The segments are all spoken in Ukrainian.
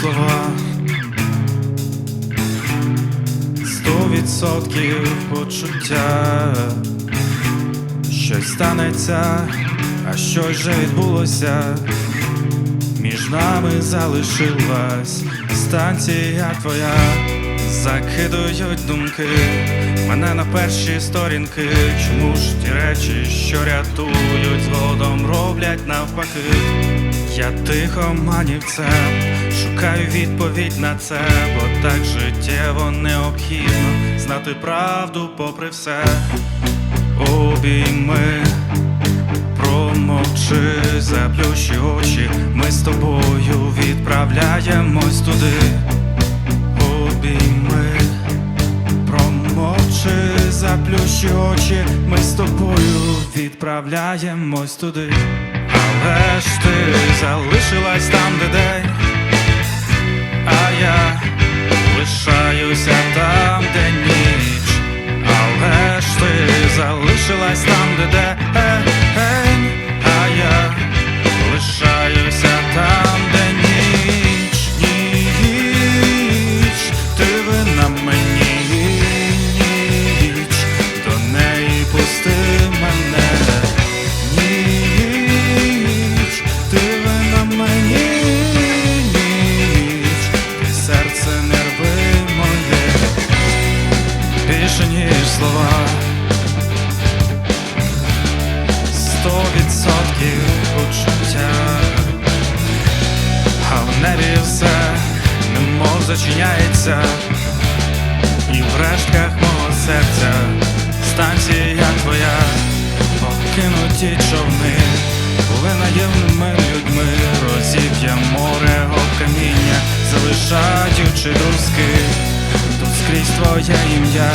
слова. Сто відсотків почуття. Щось станеться, а щось вже відбулося. Між нами залишилась станція твоя. Закидують думки мене на перші сторінки. Чому ж ті речі, що рятують, згодом роблять навпаки? Я тихо манівцем, шукаю відповідь на це, бо так життєво необхідно знати правду попри все. Обійми, промовчи, заплющи очі, ми з тобою відправляємось туди. Відправляємось туди. Але ж ти залишилась там, де день, а я лишаюся там, де ніч. Але ж ти залишилась там, де день, мені ніч, серце не рви моє більше ніж слова. Сто відсотків почуття, а в небі все немов зачиняється, і в рештках мого серця станція твоя, покинуті човни, були людьми, розіб'є море каміння, залишаючи руски, тут скрізь твоє ім'я.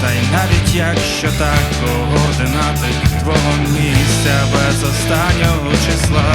Та й навіть якщо так координати твого місця без останнього числа.